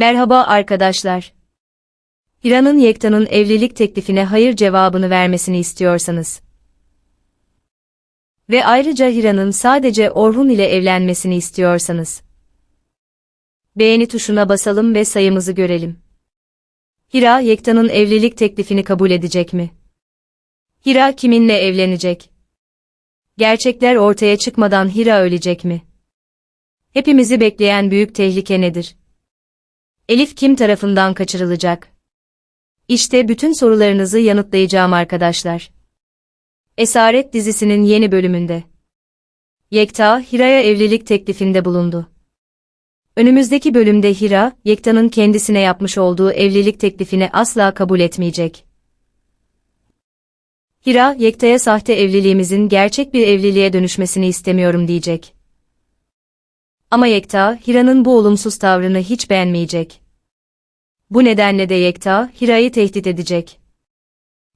Merhaba arkadaşlar. Hira'nın Yekta'nın evlilik teklifine hayır cevabını vermesini istiyorsanız ve ayrıca Hira'nın sadece Orhun ile evlenmesini istiyorsanız beğeni tuşuna basalım ve sayımızı görelim. Hira, Yekta'nın evlilik teklifini kabul edecek mi? Hira kiminle evlenecek? Gerçekler ortaya çıkmadan Hira ölecek mi? Hepimizi bekleyen büyük tehlike nedir? Elif kim tarafından kaçırılacak? İşte bütün sorularınızı yanıtlayacağım arkadaşlar. Esaret dizisinin yeni bölümünde. Yekta, Hira'ya evlilik teklifinde bulundu. Önümüzdeki bölümde Hira, Yekta'nın kendisine yapmış olduğu evlilik teklifini asla kabul etmeyecek. Hira, Yekta'ya sahte evliliğimizin gerçek bir evliliğe dönüşmesini istemiyorum diyecek. Ama Yekta, Hira'nın bu olumsuz tavrını hiç beğenmeyecek. Bu nedenle de Yekta, Hira'yı tehdit edecek.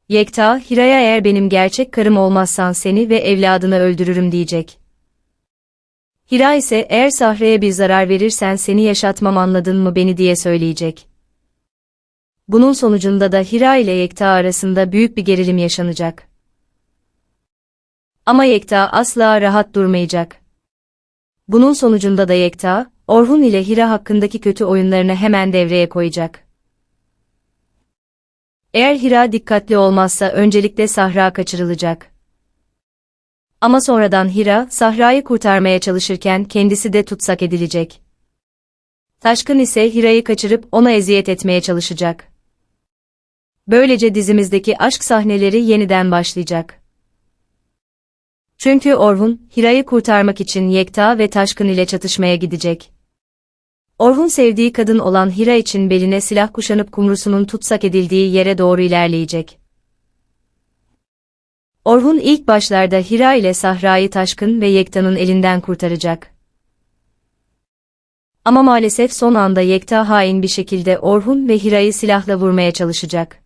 Yekta, Hira'ya eğer benim gerçek karım olmazsan seni ve evladını öldürürüm diyecek. Hira ise eğer Sahra'ya bir zarar verirsen seni yaşatmam anladın mı beni diye söyleyecek. Bunun sonucunda da Hira ile Yekta arasında büyük bir gerilim yaşanacak. Ama Yekta asla rahat durmayacak. Bunun sonucunda da Yekta, Orhun ile Hira hakkındaki kötü oyunlarını hemen devreye koyacak. Eğer Hira dikkatli olmazsa öncelikle Sahra kaçırılacak. Ama sonradan Hira, Sahra'yı kurtarmaya çalışırken kendisi de tutsak edilecek. Taşkın ise Hira'yı kaçırıp ona eziyet etmeye çalışacak. Böylece dizimizdeki aşk sahneleri yeniden başlayacak. Çünkü Orhun, Hira'yı kurtarmak için Yekta ve Taşkın ile çatışmaya gidecek. Orhun sevdiği kadın olan Hira için beline silah kuşanıp kumrusunun tutsak edildiği yere doğru ilerleyecek. Orhun ilk başlarda Hira ile Sahra'yı Taşkın ve Yekta'nın elinden kurtaracak. Ama maalesef son anda Yekta hain bir şekilde Orhun ve Hira'yı silahla vurmaya çalışacak.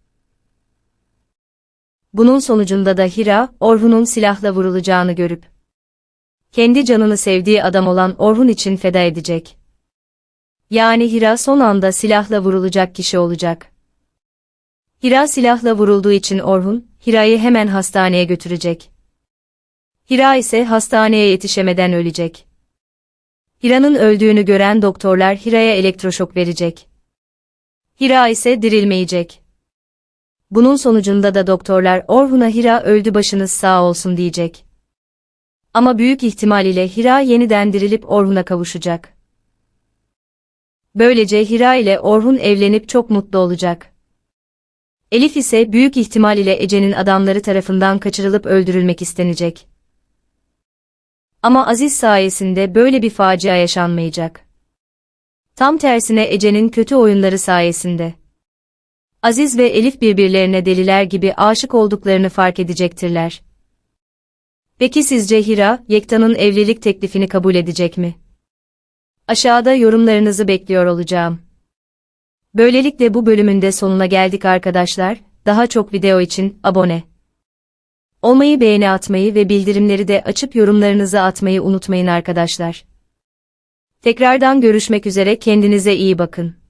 Bunun sonucunda da Hira, Orhun'un silahla vurulacağını görüp, kendi canını sevdiği adam olan Orhun için feda edecek. Yani Hira son anda silahla vurulacak kişi olacak. Hira silahla vurulduğu için Orhun, Hira'yı hemen hastaneye götürecek. Hira ise hastaneye yetişemeden ölecek. Hira'nın öldüğünü gören doktorlar Hira'ya elektroşok verecek. Hira ise dirilmeyecek. Bunun sonucunda da doktorlar Orhun'a Hira öldü başınız sağ olsun diyecek. Ama büyük ihtimal ile Hira yeniden dirilip Orhun'a kavuşacak. Böylece Hira ile Orhun evlenip çok mutlu olacak. Elif ise büyük ihtimal ile Ece'nin adamları tarafından kaçırılıp öldürülmek istenecek. Ama Aziz sayesinde böyle bir facia yaşanmayacak. Tam tersine Ece'nin kötü oyunları sayesinde. Aziz ve Elif birbirlerine deliler gibi aşık olduklarını fark edecektirler. Peki sizce Hira, Yekta'nın evlilik teklifini kabul edecek mi? Aşağıda yorumlarınızı bekliyor olacağım. Böylelikle bu bölümün de sonuna geldik arkadaşlar. Daha çok video için abone olmayı, beğeni atmayı ve bildirimleri de açıp yorumlarınızı atmayı unutmayın arkadaşlar. Tekrardan görüşmek üzere kendinize iyi bakın.